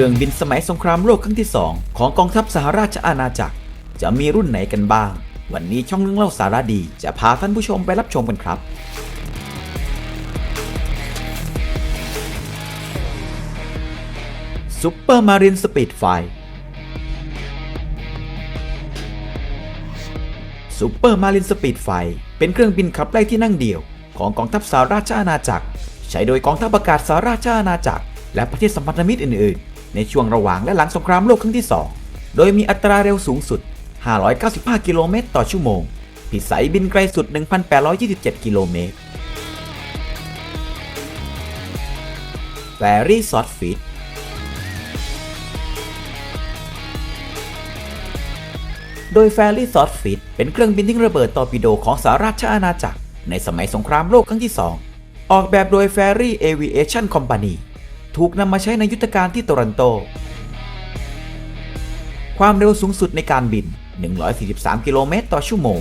เรื่องบินสมัยสงครามโลกครั้งที่ 2 ของกองทัพสหราชอาณาจักร จะมีรุ่นไหนกันบ้าง วันนี้ช่องเรื่องเล่าสาระดี จะพาท่านผู้ชมไปรับชมกันครับ ซุปเปอร์มารินสปีดไฟซูเปอร์มารินสปีดไฟเป็นเครื่องบินขับไล่ที่นั่งเดี่ยวของกองทัพสหราชอาณาจักร ใช้โดยกองทัพอากาศสหราชอาณาจักร และประเทศสัมพันธมิตรอื่นๆ ในช่วงระหว่างและหลังสงครามโลกครั้งที่ 2 โดยมีอัตราเร็วสูงสุด 595 กิโลเมตรต่อชั่วโมง พิสัยบินไกลสุด 1,827 กิโลเมตรแฟรี่ซอดฟิตโดยแฟรี่ซอดฟิตเป็นเครื่องบินทิ้งระเบิดตอร์ปิโดของสหราชอาณาจักร ในสมัยสงครามโลกครั้งที่ 2 ออกแบบโดย Ferry Aviation Company ถูกนำมาใช้ในยุทธการที่โตรันโต ความเร็วสูงสุดในการบิน 143 กิโลเมตรต่อชั่วโมง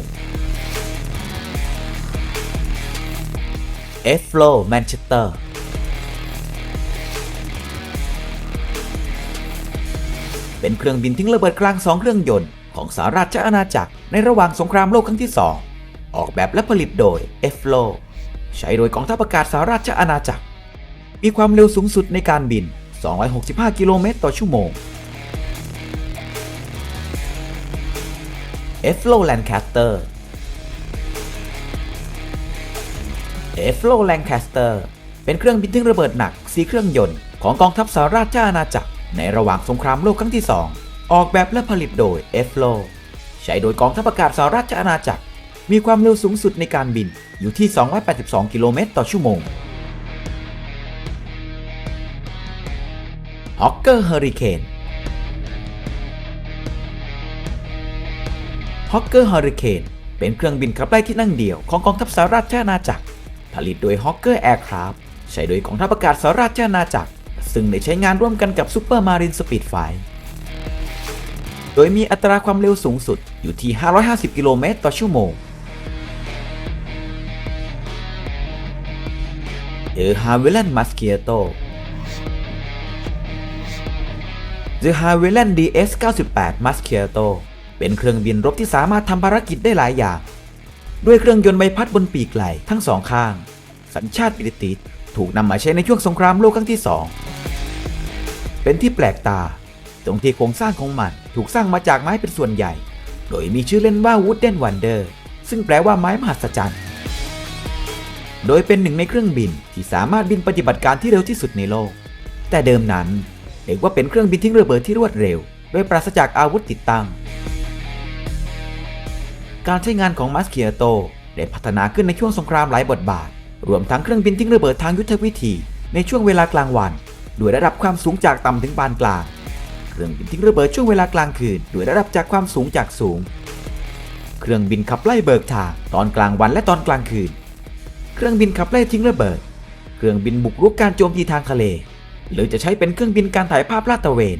F Flow Manchester เป็นเครื่องบินทิ้งระเบิดกลางสองเครื่องยนต์ของสหราชอาณาจักรในระหว่างสงครามโลกครั้งที่ 2 ออกแบบและผลิตโดย f l o ใช้โดยกองทัพอากาศสหราชอาณาจักร มีความเร็วสูงสุดในการบิน 265 กิโลเมตรต่อชั่วโมง f l o Lancaster f l o Lancaster เป็นเครื่องบินทิ้งระเบิดหนักสีเครื่องยนต์ของกองทัพสหราชอาณาจักร ในระหว่างสงครามโลกครั้งที่ 2 ออกแบบและผลิตโดย f l o ใช้โดยกองทัพอากาศสหราชอาณาจักร มีความเร็วสูงสุดในการบินอยู่ที่ 282 กิโลเมตรต่อชั่วโมง Hawker Hurricane Hawker Hurricane เป็นเครื่องบินขับไล่ที่นั่งเดี่ยวของกองทัพสหราชอาณาจักร ผลิตโดย Hawker Aircraft ใช้โดยกองทัพอากาศสหราชอาณาจักร ซึ่งได้ใช้งานร่วมกันกับ Super Marine Spitfire โดยมีอัตราความเร็วสูงสุดอยู่ที่ 550 กิโลเมตรต่อชั่วโมงเดอฮาวิลันมาสเกียโต The h a v i l a n d DS-98 Mosquito เป็นเครื่องบินรบที่สามารถทำภารกิจได้หลายอย่าง ด้วยเครื่องยนต์ใบพัดบนปีกไหล่ทั้งสองข้าง สัญชาติบริติชถูกนำมาใช้ในช่วงสงครามโลกครั้งที่สองเป็นที่แปลกตา ตรงที่โครงสร้างของมันถูกสร้างมาจากไม้เป็นส่วนใหญ่ โดยมีชื่อเล่นว่า Wooden Wonder ซึ่งแปลว่าไม้มหัศจรรย์โดยเป็นหนึ่งในเครื่องบินที่สามารถบินปฏิบัติการที่เร็วที่สุดในโลก แต่เดิมนั้น เรียกว่าเป็นเครื่องบินทิ้งระเบิดที่รวดเร็ว โดยปราศจากอาวุธติดตั้ง การใช้งานของมัสเคียโตได้พัฒนาขึ้นในช่วงสงครามหลายบทบาท รวมทั้งเครื่องบินทิ้งระเบิดทางยุทธวิธี ในช่วงเวลากลางวัน ด้วยระดับความสูงจากต่ำถึงปานกลาง เครื่องบินทิ้งระเบิดช่วงเวลากลางคืน ด้วยระดับจากความสูงจากสูง เครื่องบินขับไล่เบิกทางตอนกลางวันและตอนกลางคืน เครื่องบินขับไล่ทิ้งระเบิด เครื่องบินบุกรุกการโจมตีทางทะเล หรือจะใช้เป็นเครื่องบินการถ่ายภาพลาดตระเวน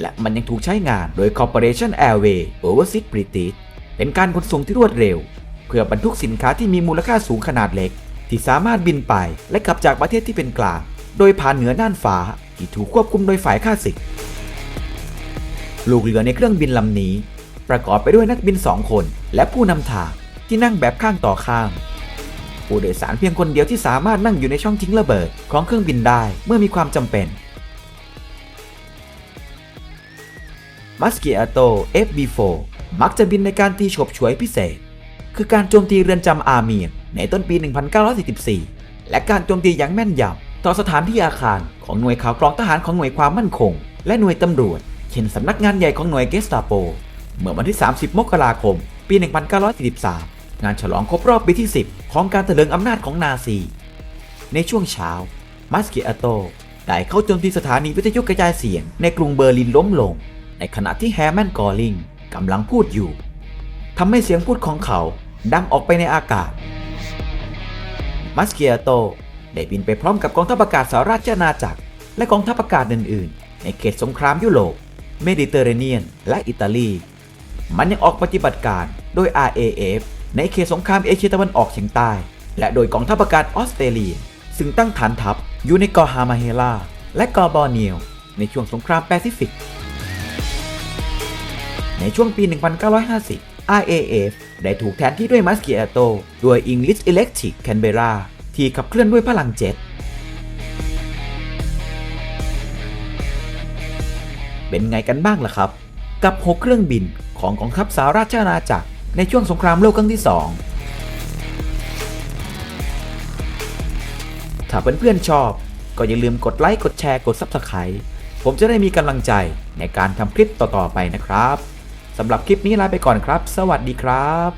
และมันยังถูกใช้งานโดย Corporation Airway Overseas British เป็นการขนส่งที่รวดเร็ว เพื่อบรรทุกสินค้าที่มีมูลค่าสูงขนาดเล็ก ที่สามารถบินไปและกลับจากประเทศที่เป็นกลาง โดยผ่านเหนือน่านฟ้าที่ถูกควบคุมโดยฝ่ายข้าศึกลูกเรือในเครื่องบินลำนี้ ประกอบไปด้วยนักบินสองคน และผู้นำทางที่นั่งแบบข้างต่อข้าง ผู้โดยสารเพียงคนเดียวที่สามารถนั่งอยู่ในช่องทิ้งระเบิดของเครื่องบินได้เมื่อมีความจำเป็นมัสกิอาโต FB4 มักจะบินในการตีฉบฉวยพิเศษ คือการโจมตีเรือนจำอาเมียนในต้นปี 1944 และการโจมตีอย่างแม่นยำต่อสถานที่อาคารของหน่วยข่าวกรองทหารของหน่วยความมั่นคง และหน่วยตำรวจ เช่นสำนักงานใหญ่ของหน่วยเกสตาโป เมื่อวันที่ 30 มกราคม ปี 1943 งานฉลองครบรอบปีที่ 10 ของการเถลิงอำนาจของนาซี ในช่วงเช้า มัสกิอาโตได้เข้าโจมตีสถานีวิทยุกระจายเสียงในกรุงเบอร์ลินล้มลง ในขณะที่แฮร์แมนกอริงกำลังพูดอยู่ทำให้เสียงพูดของเขาดังออกไปในอากาศ มัสกิอาโตได้บินไปพร้อมกับกองทัพอากาศสหราชอาณาจักร และกองทัพอากาศอื่น ๆ ในเขตสงครามยุโรป เมดิเตอร์เรเนียน และอิตาลี มันยังออกปฏิบัติการโดย RAF ในเขตสงครามเอเชียตะวันออกเฉียงใต้ และโดยกองทัพอากาศออสเตรเลีย ซึ่งตั้งฐานทัพอยู่ในเกาะฮามาเฮลาและเกาะบอร์เนียว ในช่วงสงครามแปซิฟิก ในช่วงปี 1950 RAF ได้ถูกแทนที่ด้วยมัสกิอาโตด้วย English Electric Canberra ที่ขับเคลื่อนด้วยพลังเจ็ตเป็นไงกันบ้างล่ะครับ กับ 6 เครื่องบินของกองทัพสหราชอาณาจักร ในช่วงสงครามโลกครั้งที่ 2 ถ้าเพื่อนๆชอบ ก็อย่าลืมกดไลค์ กดแชร์ กด Subscribe ผมจะได้มีกำลังใจในการทำคลิปต่อๆไปนะครับ สำหรับคลิปนี้ลาไปก่อนครับ สวัสดีครับ